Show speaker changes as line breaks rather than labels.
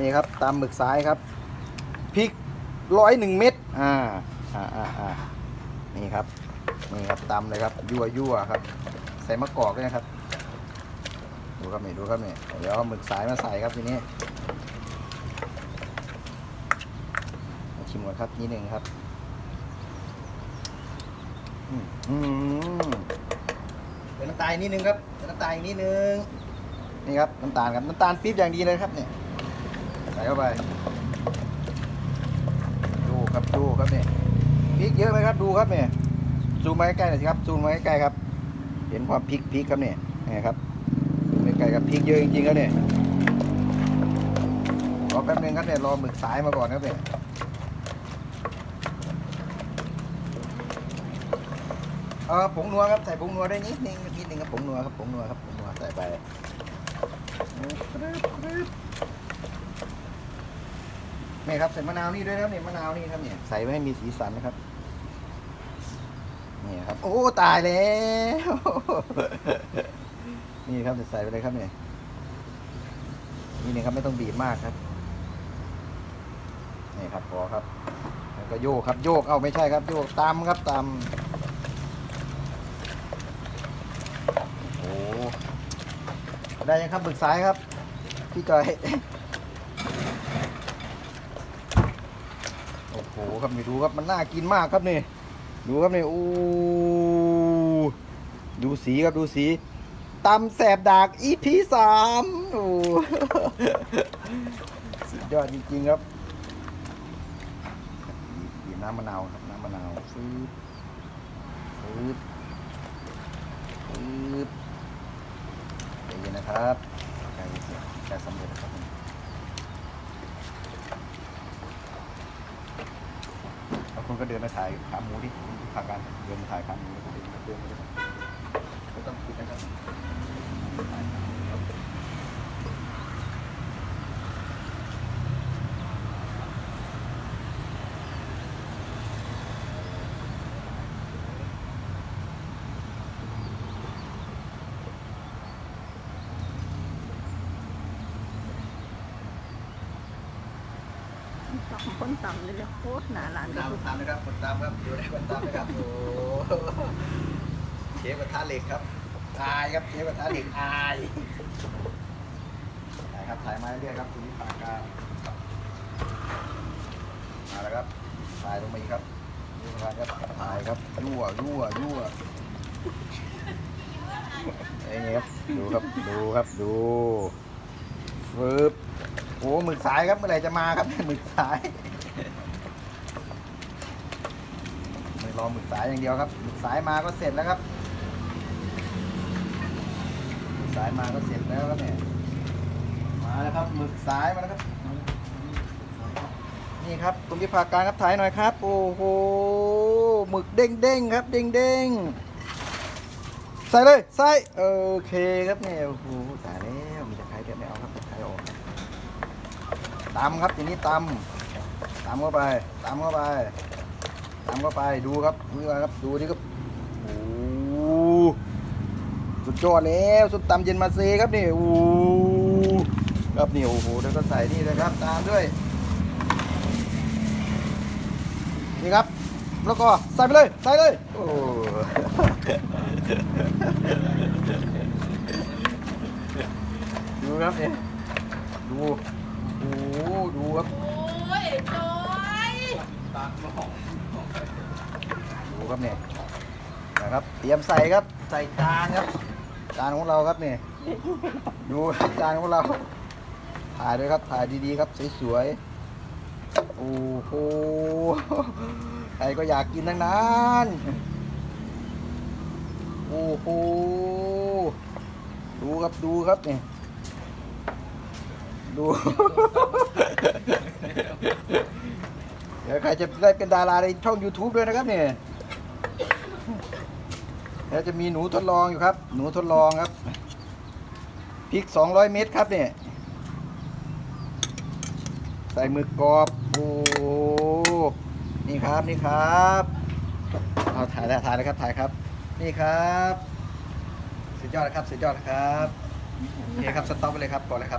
นี่ครับตำหมึกสายครับพริกร้อยหนึ่งเม็ดอ่าอ่าอ่าอ่านี่ครับนี่ครับตำเลยครับยั่วยั่วครับ ใส่มะกอกด้วยนะครับ ดูครับนี่ดูครับนี่เดี๋ยวเอาหมึกสายมาใส่ครับทีนี้มาชิมก่อนครับนิดหนึ่งครับอืมเดี๋ยวน้ำตาลนิดนึงครับเดี๋ยวน้ำตาลนิดนึงนี่ครับน้ำตาลครับน้ำตาลปี๊บอย่างดีเลยครับเนี่ย ส่เข้าไปดูครับดูครับเนี่ยพริกเยอะไหมครับดูครับเนี่ยซูมมาใกล้ๆหน่อยสิครับซูมมาใกล้ๆครับ เห็นความพริกพริกครับเนี่ยนี่ครับไม่ไกลกับพริกเยอะจริงๆครับเนี่ยรอแป๊บนึงครับเนี่ยรอหมึกสายมาก่อนครับเนี่ยเออผงนัวครับใส่ผงนัวได้นิดนึงนิดนึงครับผงนัวครับผงนัวครับผงนัวใส่ไป นี่ครับใส่มะนาวนี่ด้วยนะครับเนี่ยมะนาวนี่ครับเนี่ยใส่ไว้ให้มีสีสันนะครับนี่ครับ โอ้ตายแล้ว นี่ครับใส่ไปเลยครับเนี่ยนี่นี่ครับไม่ต้องบีบมากครับนี่ครับพอครับแล้วก็โยกครับโยกเอาไม่ใช่ครับโยกตามครับตามโอ้ได้ยังครับบึกสายครับพี่จอย โอ้โหครับนี่ดูครับมันน่ากินมากครับนี่ดูครับนี่โอ้ดูสีครับดูสีตำแสบดากอีพีสามโอ้สุดยอดจริงๆครับบีบน้ำมะนาวครับน้ำมะนาวฟืดฟืดฟืดใจเย็นนะครับใกล้เสร็จใกล้สำเร็จแล้วครับเอา คุณก็เดินมาถ่ายขาหมูดิพาการเดินมาถ่ายขาหมูเดินมาเดินมาเดินมาไม่ต้องปิดนะครับถ่ายขาหมูครับ
สองคนต่ำเลยเลยโคตรหนาหลาน
คน
กับ
ตาม
ลูก
ตามนะครับคนตามครับอยู่ได้คนตามนะครับโอ้เชฟกระทะเหล็กครับอายครับเชฟกระทะเหล็กอายถ่ายครับถ่ายมาเรื่อยๆครับคุณนิพาการมาแล้วครับถ่ายลงมาอีกครับนี่นะครับครับถ่ายครับยั่วยั่วยั่วไอ้เงี้ยครับดูครับดูครับดูฟึบ โอ้หมึกสายครับเมื่อไหร่จะมาครับหมึกสายไม่รอหมึกสายอย่างเดียวครับหมึกสายมาก็เสร็จแล้วครับหมึกสายมาก็เสร็จแล้วครับเนี่ยมาแล้วครับหมึกสายมาแล้วครับนี่ครับคุณพิภาการครับถ่ายหน่อยครับ โอ้โหหมึกเด้งเด้งครับ เด้งเด้งใส่เลยใส่โอเคครับเนี่ยโอ้โหตายแล้วมีตะไคร้ด้วยไม่เอาครับตะไคร้ออกครับ ตำครับทีนี้ตำตำเข้าไปตำเข้าไปตามเข้าไปดูครับนี่ครับดูนี่ครับโอ้สุดยอดแล้วสุดตำเย็นมาเซครับนี่โอ้ครับนี่โอ้โหแล้วก็ใส่นี่นะครับตามด้วยนี่ครับ แล้วก็ใส่ไปเลยใส่เลยโอ้ดูครับเนี่ยดูโอ้โหดูครับ
โอ้ยจอย
ดู ครับเนี่ยนะครับ เตรียมใส่ครับ ใส่จานครับ จานของเราครับเนี่ยดูจานของเรา ถ่ายด้วยครับ ถ่ายดีๆครับ สวยๆ โอ้โห ใครก็อยากกินทั้งนั้น โอ้โห ดูครับ ดูครับเนี่ยดู เดี๋ยวใครจะได้เป็นดาราในช่อง YouTube ด้วยนะครับเนี่ย แล้วจะมีหนูทดลองอยู่ครับ หนูทดลองครับพริก 200 เม็ดครับเนี่ย ใส่หมึกกรอบโอ้นี่ครับนี่ครับ เอาถ่ายแล้วถ่ายแล้วครับถ่ายครับ นี่ครับ สุดยอดนะครับสุดยอดนะครับโอเคครับสต็อปไปเลยครับก่อนเลยครับ